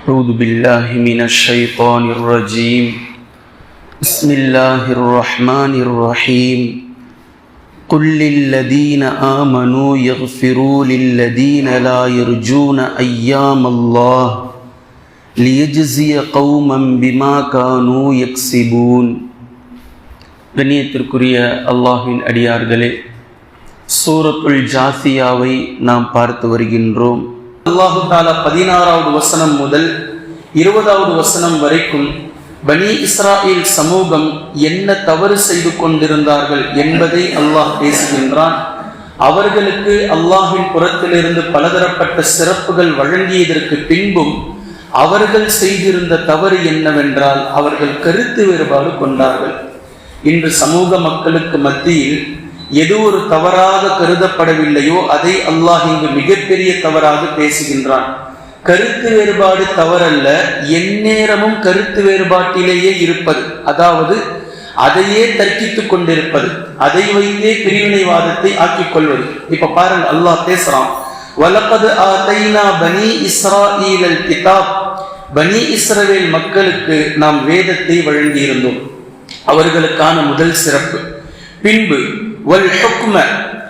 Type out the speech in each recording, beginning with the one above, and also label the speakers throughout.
Speaker 1: أعوذ بالله من الشيطان الرجيم بسم الله الرحمن الرحيم قل للذين آمنوا يغفروا للذين لا يرجون أيام الله ليجزي قوما بما كانوا يكسبون கண்ணியத்திற்குரிய அல்லாஹின் அடியார்களே சூரத்துல் ஜாசியாவை நாம் பார்த்து வருகின்றோம் அல்லாஹு தாலா பதினாறாவது வசனம் முதல் இருபதாவது வசனம் வரைக்கும் பனி இஸ்ராயில் சமூகம் என்ன தவறு செய்து கொண்டிருந்தார்கள் என்பதை அல்லாஹ் பேசுகின்றான். அவர்களுக்கு அல்லாஹின் புறத்திலிருந்து பலதரப்பட்ட சிறப்புகள் வழங்கியதற்கு பின்பும் அவர்கள் செய்திருந்த தவறு என்னவென்றால் அவர்கள் கருத்து வேறுபாடு கொண்டார்கள். இன்று சமூக மக்களுக்கு மத்தியில் எது ஒரு தவறாக கருதப்படவில்லையோ அதை அல்லாஹ் இங்கு மிகப்பெரிய தவறாக பேசுகின்றான். கருத்து வேறுபாடு தவறல்ல எந்நேரமும் கருத்து வேறுபாட்டிலேயே இருப்பது. அதாவது அதையே தர்க்கித்துக் கொண்டிருப்பது அதை வைத்தே பிரிவினைவாதத்தை ஆக்கிக் கொள்வது இப்ப பாருங்க அல்லாஹ் பேசுறான். வலப்பது ஆதைனா பனி இஸ்ராஈலல் கிதாப். பனி இஸ்ரவேல் மக்களுக்கு நாம் வேதத்தை வழங்கியிருந்தோம். அவர்களுக்கான முதல் சிறப்பு. பின்பு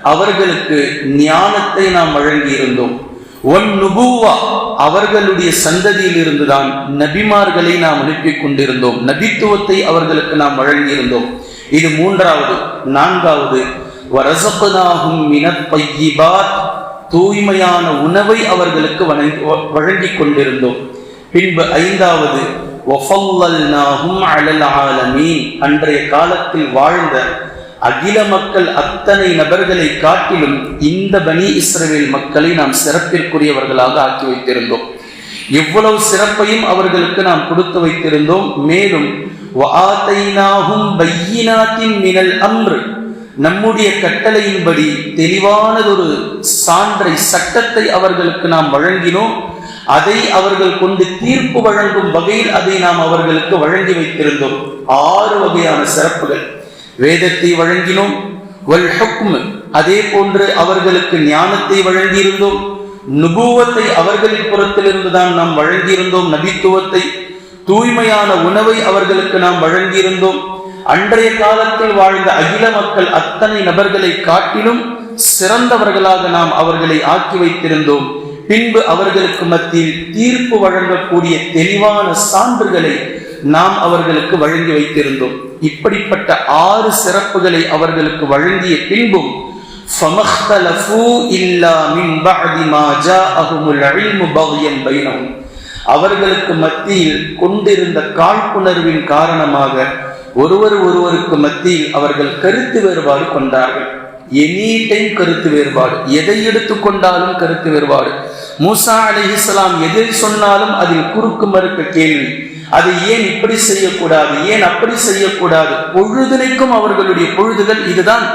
Speaker 1: அவர்களுக்கு ஞானத்தை நாம் வழங்கியிருந்தோம். ஒன் நுபுவா அவர்களுடைய சந்ததியில் இருந்துதான் நபிமார்களை நாம் அனுப்பி கொண்டிருந்தோம். நபித்துவத்தை அவர்களுக்கு நாம் வழங்கியிருந்தோம். இது மூன்றாவது. நான்காவது. தூய்மையான உணவை அவர்களுக்கு வழங்கி வழங்கிக் கொண்டிருந்தோம். பின்பு ஐந்தாவது. அன்றைய காலத்தில் வாழ்ந்த அகில மக்கள் அத்தனை நபர்களை காட்டிலும் இந்த பனி இஸ்ரேல் மக்களை நாம் சிறப்பிற்குரியவர்களாக ஆக்கி வைத்திருந்தோம். எவ்வளவு சிறப்பையும் அவர்களுக்கு நாம் கொடுத்து வைத்திருந்தோம். மேலும் மினல் அன்று நம்முடைய கட்டளையின்படி தெளிவானதொரு சான்றை சட்டத்தை அவர்களுக்கு நாம் வழங்கினோம். அதை அவர்கள் கொண்டு தீர்ப்பு வழங்கும் வகையில் அதை நாம் அவர்களுக்கு வழங்கி வைத்திருந்தோம். ஆறு வகையான சிறப்புகள். வேதத்தை வழங்கினோம். வல் அதே போன்று அவர்களுக்கு ஞானத்தை வழங்கியிருந்தோம். நுபுவத்தை அவர்களின் புறத்திலிருந்து தான் நாம் வழங்கியிருந்தோம். நபித்துவத்தை தூய்மையான உணவை அவர்களுக்கு நாம் வழங்கியிருந்தோம். அன்றைய காலத்தில் வாழ்ந்த அகில மக்கள் அத்தனை நபர்களை காட்டிலும் சிறந்தவர்களாக நாம் அவர்களை ஆக்கி வைத்திருந்தோம். பின்பு அவர்களுக்கு மத்தியில் தீர்ப்பு வழங்கக்கூடிய தெளிவான சான்றுகளை நாம் அவர்களுக்கு வழங்கி வைத்திருந்தோம். இப்படிப்பட்ட ஆறு சிறப்புகளை அவர்களுக்கு வழங்கிய பின்பும் அவர்களுக்கு மத்தியில் கொண்டிருந்த காழ்ப்புணர்வின் காரணமாக ஒருவர் ஒருவருக்கு மத்தியில் அவர்கள் கருத்து வேறுபாடு கொண்டார்கள். எனி டைம் கருத்து வேறுபாடு. எதை எடுத்துக்கொண்டாலும் கருத்து வேறுபாடு. மூசா அலி இஸ்லாம் எதை சொன்னாலும் அதில் குறுக்கு மறுக்க கேள்வி. அதை ஏன் இப்படி செய்யக்கூடாது ஏன் அப்படி செய்யக்கூடாது? பொழுதுனைக்கும் அவர்களுடைய பொழுதுகள் இதுதான்.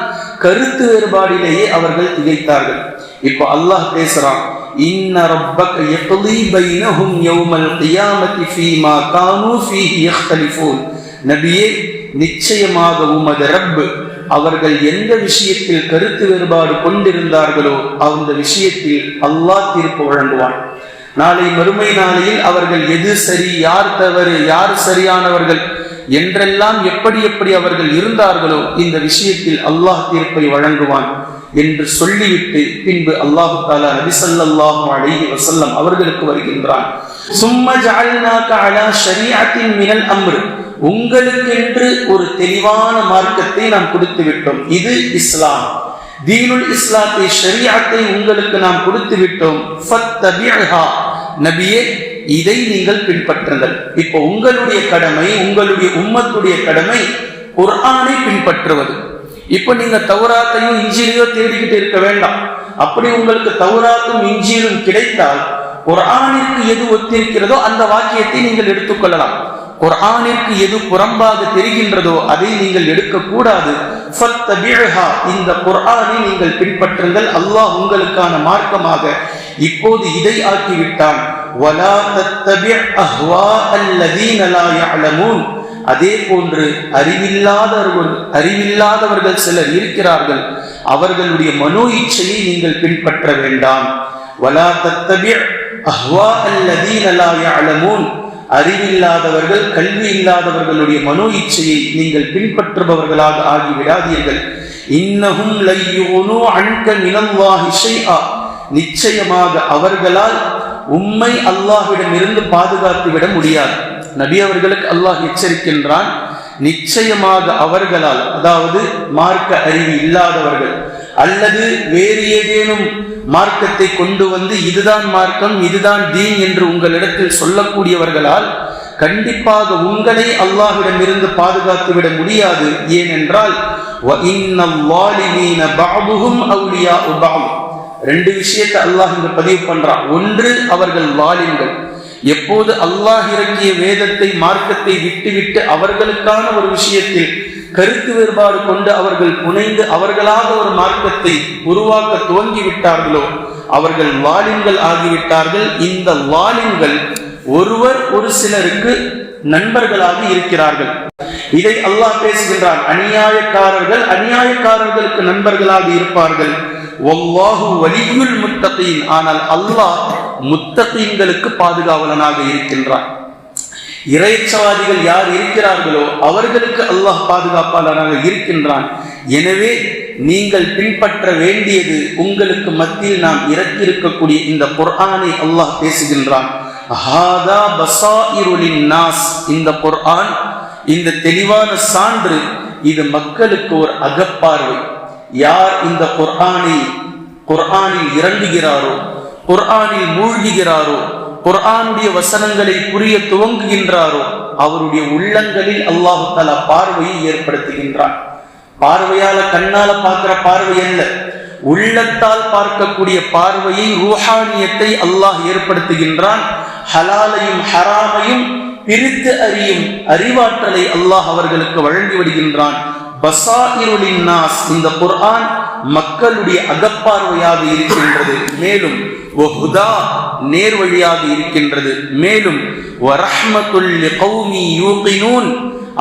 Speaker 1: கருத்து வேறுபாடிலேயே அவர்கள் திகைத்தார்கள். இப்போ அல்லாஹ் பேசுறான் இன்ன ரப்பக யக்லி பைனஹும் யௌமல் கியாமத்தி ஃபீமா கானூ ஃபீஹி யக்தலிஃபூன். நபியே நிச்சயமாக உமது ரப்பு அவர்கள் எந்த விஷயத்தில் கருத்து வேறுபாடு கொண்டிருந்தார்களோ அந்த விஷயத்தில் அல்லாஹ் தீர்ப்பு வழங்குவான். நாளை மறுமை நாளையில் அவர்கள் எது சரி யார் தவறு யார் சரியானவர்கள் என்றெல்லாம் எப்படி எப்படி அவர்கள் இருந்தார்களோ இந்த விஷயத்தில் அல்லாஹ் தீர்ப்பை வழங்குவான் என்று சொல்லிவிட்டு பின்பு அல்லாஹு தாலா நபிசல்லாஹு அலைஹி வசல்லம் அவர்களுக்கு வருகின்றான். சும்மா ஜஅல்னாக அலா மினல் அம்ரு. உங்களுக்கென்று ஒரு தெளிவான மார்க்கத்தை நாம் கொடுத்து விட்டோம். இது இஸ்லாம். தீனுல் இஸ்லாத்தை ஷரியாத்தை உங்களுக்கு நாம் கொடுத்து விட்டோம். நபியே இதை நீங்கள் பின்பற்றுங்கள். இப்போ உங்களுடைய கடமை உங்களுடைய உம்மத்துடைய கடமை குர்ஆனை பின்பற்றுவது. இப்போ நீங்க தௌராத்தையும் இஞ்சிலையோ தேடிக்கிட்டு இருக்க வேண்டாம். அப்படி உங்களுக்கு தௌராத்தும் இஞ்சியிலும் கிடைத்தால் குர்ஆனிற்கு எது ஒத்திருக்கிறதோ அந்த வாக்கியத்தை நீங்கள் எடுத்துக்கொள்ளலாம். குர்ஆனிற்கு எது புறம்பாக தெரிகின்றதோ அதை நீங்கள் எடுக்கக்கூடாது. இந்த குர்ஆனை நீங்கள் பின்பற்றுங்கள். அல்லாஹ் உங்களுக்கான மார்க்கமாக இப்போது இதை ஆக்கிவிட்டான். அதே போன்று அறிவில்லாதவர்கள் அறிவில்லாதவர்கள் சிலர் இருக்கிறார்கள். அவர்களுடைய மனோ இச்சையை நீங்கள் பின்பற்ற வேண்டாம். வலா தத்தபிய அஹ்வா அல்லதீன லா யஅலமூன். அறிவில்லாதவர்கள் கல்வி இல்லாதவர்களுடைய மனோ இச்சையை நீங்கள் பின்பற்றுபவர்களாக ஆகிவிடாதீர்கள். இன்னகும் லையூனு அன்க மினல்லாஹி ஆ நிச்சயமாக அவர்களால் உம்மை அல்லாஹ்விடமிருந்து பாதுகாத்து விட முடியாது. நபி அவர்களுக்கு அல்லாஹ் எச்சரிக்கின்றான் நிச்சயமாக அவர்களால் அதாவது மார்க்க அறிவு இல்லாதவர்கள் அல்லது வேறு ஏதேனும் மார்க்கத்தை கொண்டு வந்து இதுதான் மார்க்கம் இதுதான் தீன் என்று உங்களிடத்தில் சொல்லக்கூடியவர்களால் கண்டிப்பாக உங்களை அல்லாஹிடமிருந்து பாதுகாத்து விட முடியாது. ஏனென்றால் ரெண்டு விஷயத்தை அல்லாஹ் இங்க பதிவு பண்றான். ஒன்று அவர்கள் வாலின்கள் எப்போது அல்லாஹ் இறங்கிய வேதத்தை மார்க்கத்தை விட்டுவிட்டு அவர்களுக்கான ஒரு விஷயத்தில் கருத்து வேறுபாடு கொண்டு அவர்கள் புனைந்து அவர்களாக ஒரு மார்க்கத்தை உருவாக்க துவங்கி விட்டார்களோ அவர்கள் வாலின்கள் ஆகிவிட்டார்கள். இந்த வாலின்கள் ஒருவர் ஒரு சிலருக்கு நண்பர்களாக இருக்கிறார்கள். இதை அல்லாஹ் பேசுகின்றான். அநியாயக்காரர்கள் அநியாயக்காரர்களுக்கு நண்பர்களாக இருப்பார்கள். ஒல்லாஹு வலியுல் முத்தகீன். ஆனால் அல்லாஹ் முத்தகீன்களுக்கு பாதுகாவலனாக இருக்கின்றான். இறைச்சவாதிகள் யார் இருக்கிறார்களோ அவர்களுக்கு அல்லாஹ் பாதுகாப்பாளராக இருக்கின்றான். எனவே நீங்கள் பின்பற்ற வேண்டியது உங்களுக்கு மத்தியில் நாம் இறக்கியிருக்கக்கூடிய இந்த குர்ஆனை அல்லாஹ் பேசுகின்றான். ஹாதா நாஸ் இந்த குர்ஆன் இந்த தெளிவான சான்று இது மக்களுக்கு ஒரு அகப்பார்வை. யார் இந்த குர்ஆனை குர்ஆனில் இறங்குகிறாரோ குர்ஆனில் மூழ்குகிறாரோ குர்ஆனுடைய வசனங்களை புரிய துவங்குகின்றாரோ அவருடைய உள்ளங்களில் அல்லாஹு தலா பார்வையை ஏற்படுத்துகின்றான். பார்வையால கண்ணால பார்க்கிற பார்வை அல்ல உள்ளத்தால் பார்க்கக்கூடிய பார்வையை ரூஹானியத்தை அல்லாஹ் ஏற்படுத்துகின்றான். ஹலாலையும் ஹராமையும் பிரித்து அறியும் அறிவாற்றலை அல்லாஹ் அவர்களுக்கு வழங்கி விடுகின்றான். பசாயிருளின் நாஸ் இந்த குர்ஆன் மக்களுடைய அகப்பார்வையாக இருக்கின்றது. மேலும் நேர் நேர்வழியாக இருக்கின்றது. மேலும்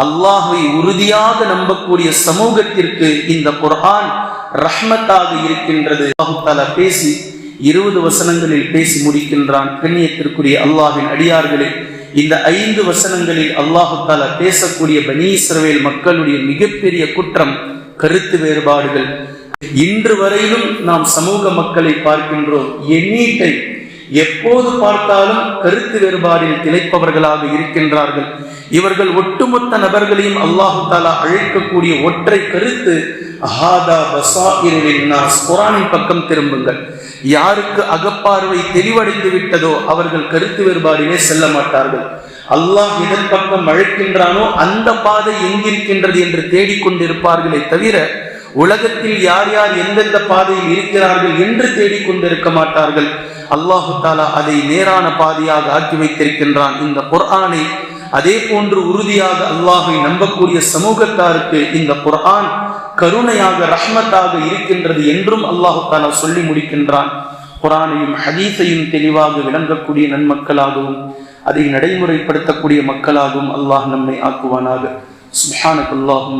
Speaker 1: அல்லாஹை உறுதியாக நம்பக்கூடிய சமூகத்திற்கு இந்த குர்ஆன் ரஹ்மத்தாக இருக்கின்றது. அல்லாஹ் பேசி இருபது வசனங்களில் பேசி முடிக்கின்றான். கண்ணியத்திற்குரிய அல்லாஹின் அடியார்களே இந்த ஐந்து வசனங்களில் அல்லாஹு பேசக்கூடிய பனி இஸ்ரவேல் மக்களுடைய மிகப்பெரிய குற்றம் கருத்து வேறுபாடுகள். இன்று வரையிலும் நாம் சமூக மக்களை பார்க்கின்றோம். எண்ணீட்டை எப்போது பார்த்தாலும் கருத்து வேறுபாடில் திளைப்பவர்களாக இருக்கின்றார்கள். இவர்கள் ஒட்டுமொத்த நபர்களையும் அல்லாஹு தாலா அழைக்கக்கூடிய ஒற்றை கருத்து அஹாதா குரானின் பக்கம் திரும்புங்கள். யாருக்கு அகப்பார்வை தெளிவடைந்து விட்டதோ அவர்கள் கருத்து வேறுபாடிலே செல்ல மாட்டார்கள். அல்லாஹ் இதன் பக்கம் அழைக்கின்றானோ அந்த பாதை எங்கிருக்கின்றது என்று தேடிக்கொண்டிருப்பார்களே தவிர உலகத்தில் யார் யார் எந்தெந்த பாதையில் இருக்கிறார்கள் என்று தேடிக்கொண்டிருக்க மாட்டார்கள். அல்லாஹு தாலா அதை நேரான பாதையாக ஆக்கி வைத்திருக்கின்றான். இந்த குர்ஆனை அதே போன்று உறுதியாக அல்லாஹை நம்பக்கூடிய சமூகத்தாருக்கு இந்த குர்ஆன் கருணையாக ரஹ்மத்தாக இருக்கின்றது என்றும் அல்லாஹு தாலா சொல்லி முடிக்கின்றான். குரானையும் ஹதீஸையும் தெளிவாக விளங்கக்கூடிய நன்மக்களாகவும் அதை நடைமுறைப்படுத்தக்கூடிய மக்களாகவும் அல்லாஹ் நம்மை ஆக்குவானாக. சுஹானக் அல்லாஹும்